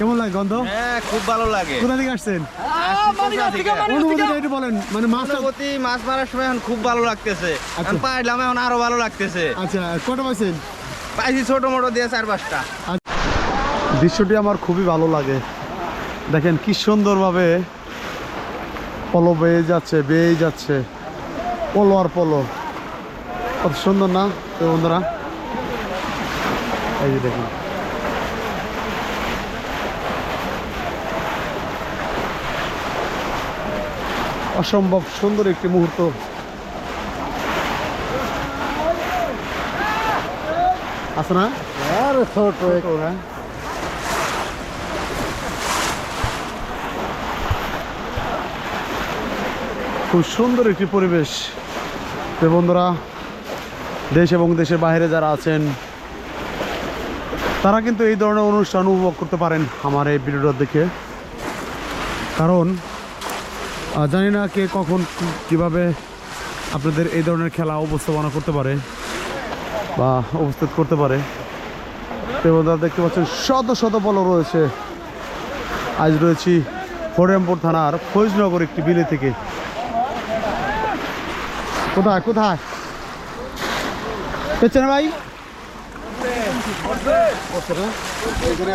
কেমন লাগে গন্ধ? হ্যাঁ খুব ভালো লাগে। কোথা থেকে আসছেন? অনুভূতিটা একটু বলেন মানে অনুভূতি মাছ মারার সময় এখন খুব ভালো লাগতেছে। আচ্ছা। এখন পাইলাম এখন আরও ভালো লাগতেছে। আচ্ছা পাইছেন? পাইছি ছোট মোটো দিয়ে চার পাঁচটা। দৃশ্যটি আমার খুবই ভালো লাগে। দেখেন কি সুন্দরভাবে পলো বেয়ে যাচ্ছে বেয়ে যাচ্ছে। পলো আর পলো। কত সুন্দর না তো বন্ধুরা? এই যে দেখুন। অসম্ভব সুন্দর একটি মুহূর্ত। আছে না ছোট হ্যাঁ। খুব সুন্দর একটি পরিবেশ। তো বন্ধুরা দেশ এবং দেশের বাইরে যারা আছেন তারা কিন্তু এই ধরনের অনুষ্ঠান উপভোগ করতে পারেন আমার এই ভিডিওটা দেখে কারণ জানি না কে কখন কীভাবে আপনাদের এই ধরনের খেলা উপস্থাপনা করতে পারে বা উপস্থিত করতে পারে। তো বন্ধুরা দেখতে পাচ্ছেন শত শত বল রয়েছে। আজ রয়েছি হরিরামপুর থানার ফৈজনগর একটি বিলে থেকে। কোথায় কোথায়? পেছনে ভাই?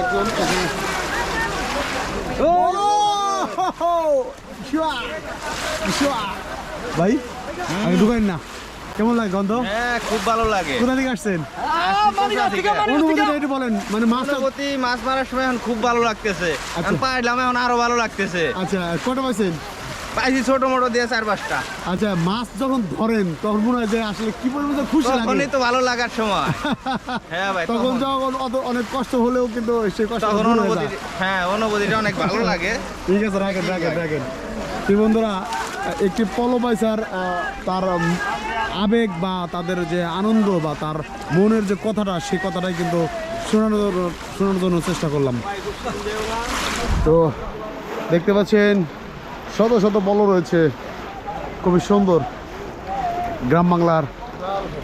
একজন! ভাই আমি ঢুকাই না। কেমন লাগে গন্ধ? হ্যাঁ খুব ভালো লাগে। কোথা থেকে আসছেন? অনুভূতিটা একটু বলেন মানে অনুভূতি মাছ মারার সময় এখন খুব ভালো লাগতেছে। এখন পাইলাম এখন আরও ভালো লাগতেছে। আচ্ছা কটা পাইছেন পাইছি ছোট মোটো দিয়ে চার পাঁচটা। আচ্ছা মাছ যখন ধরেন তখন মনে হয় যে আসলে কি পরিমাণ যে খুশি লাগে? তখনই তো ভালো লাগার সময়। হ্যাঁ ভাই তখন যখন অত অনেক কষ্ট হলেও কিন্তু সেই কষ্ট তখন অনুভূতি হ্যাঁ অনুভূতিটা অনেক ভালো লাগে। ঠিক আছে রাখেন রাখেন রাখেন। তুই বন্ধুরা একটি পলো পাইসার তার আবেগ বা তাদের যে আনন্দ বা তার মনের যে কথাটা সেই কথাটাই কিন্তু শোনানোর শোনানোর জন্য চেষ্টা করলাম। তো দেখতে পাচ্ছেন শত শত পলো রয়েছে। খুবই সুন্দর গ্রাম বাংলার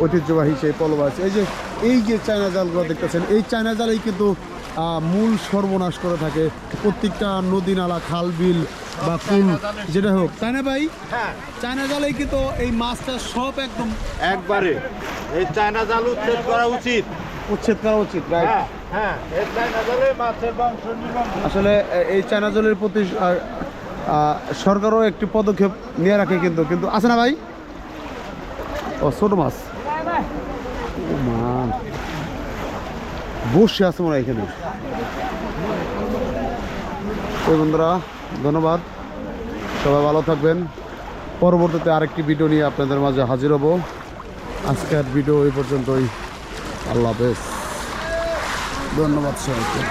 ঐতিহ্যবাহী সেই পলবাস। এই যে এই যে চায়না জালগুলো দেখতেছেন এই চায়না জালেই কিন্তু মূল সর্বনাশ করে থাকে। প্রত্যেকটা নদী নালা খাল বিল বা কুল যেটা হোক। তাই না ভাই চায়না জালেই কিন্তু এই মাছটা সব একদম একবারে। এই চায়না জাল উচ্ছেদ করা উচিত। উচ্ছেদ করা উচিত রাইট হ্যাঁ হ্যাঁ। এই চায়না আসলে এই জলের প্রতি সরকারও একটি পদক্ষেপ নিয়ে রাখে কিন্তু কিন্তু আছে না ভাই? ও, ছোট মাছ। বসে আছে মনে এখানে। বন্ধুরা, ধন্যবাদ। সবাই ভালো থাকবেন। পরবর্তীতে আরেকটি ভিডিও নিয়ে আপনাদের মাঝে হাজির হব। আজকের ভিডিও এই পর্যন্তই। আল্লাহ হাফেজ। ধন্যবাদ সবাইকে।